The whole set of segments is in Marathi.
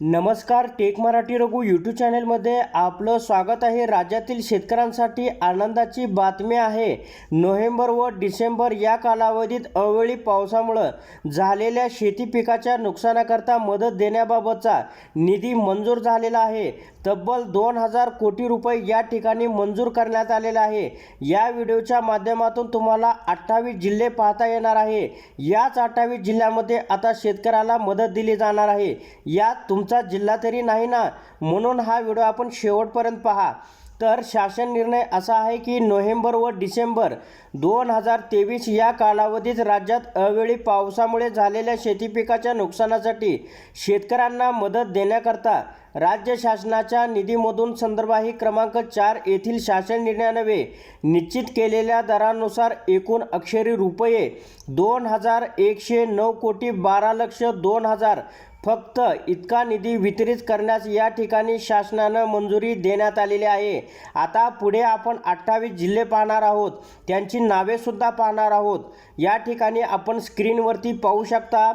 नमस्कार टेक मराठी रघु यूट्यूब चॅनलमध्ये आपलं स्वागत आहे. राज्यातील शेतकऱ्यांसाठी आनंदाची बातमी आहे. नोव्हेंबर व डिसेंबर या कालावधीत अवेळी पावसामुळं झालेल्या शेती पिकाच्या नुकसानाकरता मदत देण्याबाबतचा निधी मंजूर झालेला आहे. तब्बल दोन हजार कोटी रुपये या ठिकाणी मंजूर करण्यात आलेला आहे. या व्हिडिओच्या माध्यमातून तुम्हाला अठ्ठावीस जिल्हे पाहता येणार आहे. याच अठ्ठावीस जिल्ह्यामध्ये आता शेतकऱ्याला मदत दिली जाणार आहे. यात तुम तुमचा जिल्हा तरी नाही ना? म्हणून हा व्हिडिओ आपण शेवटपर्यंत पहा. तर शासन निर्णय असा आहे की नोव्हेंबर व डिसेंबर दोन हजार तेवीस या कालावधीत राज्यात अवेळी पावसामुळे झालेल्या शेती पिकाच्या नुकसानासाठी शेतकऱ्यांना मदत देण्याकरता राज्य शासनाच्या निधीमधून संदर्भाही क्रमांक चार येथील शासन निर्णयानवे निश्चित केलेल्या दरानुसार एकूण अक्षरी रुपये दोन हजार एकशे नऊ कोटी बारा लक्ष दोन हजार फक्त इतका निधी वितरित करण्यास या ठिकाणी शासनानं मंजुरी देण्यात आलेली आहे. आता पुढे आपण अठ्ठावीस जिल्हे पाहणार आहोत. त्यांची नावेसुद्धा पाहणार आहोत. या ठिकाणी आपण स्क्रीनवरती पाहू शकता.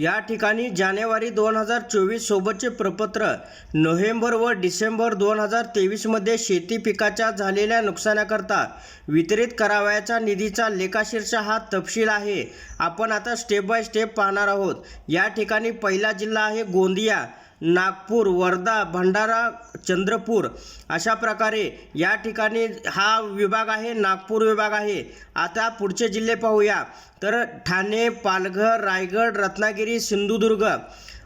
या ठिकाणी जानेवारी दोन हजार चोवीस सोबतचे प्रपत्र नोव्हेंबर व डिसेंबर दोन हजार तेवीसमध्ये शेती पिकाच्या झालेल्या नुकसानाकरता वितरित करावयाचा निधीचा लेखाशीर्ष हा तपशील आहे. आपण आता स्टेप बाय स्टेप पाहणार आहोत. या ठिकाणी पहिला जिल्हा आहे गोंदिया. नागपूर वर्धा भंडारा चंद्रपूर अशा प्रकारे या ठिकाणी हा विभाग आहे नागपूर विभाग आहे. आता पुढचे जिल्हे पाहूया. तर ठाणे पालघर रायगड रत्नागिरी सिंधुदुर्ग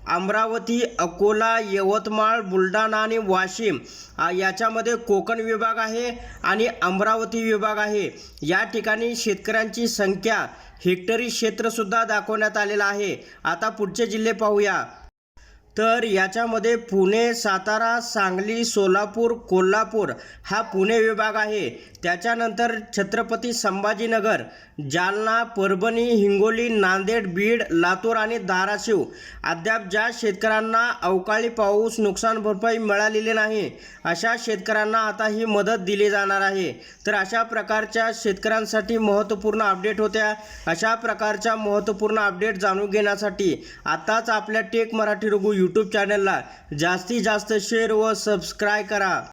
अमरावती अकोला यवतमाळ बुलढाणा आणि वाशिम याच्यामध्ये कोकण विभाग आहे आणि अमरावती विभाग आहे. या ठिकाणी शेतकऱ्यांची संख्या हेक्टरी क्षेत्रसुद्धा दाखवण्यात आलेलं आहे. आता पुढचे जिल्हे पाहूया. तर याच्यामध्ये पुणे सातारा सांगली सोलापूर कोल्हापूर हा पुणे विभाग आहे. त्याच्यानंतर छत्रपती संभाजीनगर जालना परभणी हिंगोली नांदेड बीड लातूर आणि धाराशिव. अद्याप ज्या शेतकऱ्यांना अवकाळी पाऊस नुकसान भरपाई मिळालेली नाही अशा शेतकऱ्यांना आता ही मदत दिली जाणार आहे. तर अशा प्रकारच्या शेतकऱ्यांसाठी महत्त्वपूर्ण अपडेट होत्या. अशा प्रकारच्या महत्त्वपूर्ण अपडेट जाणून घेण्यासाठी आताच आपल्या टेक मराठी रघु यूट्यूब चॅनलला जास्तीत जास्त शेअर व सबस्क्राईब करा.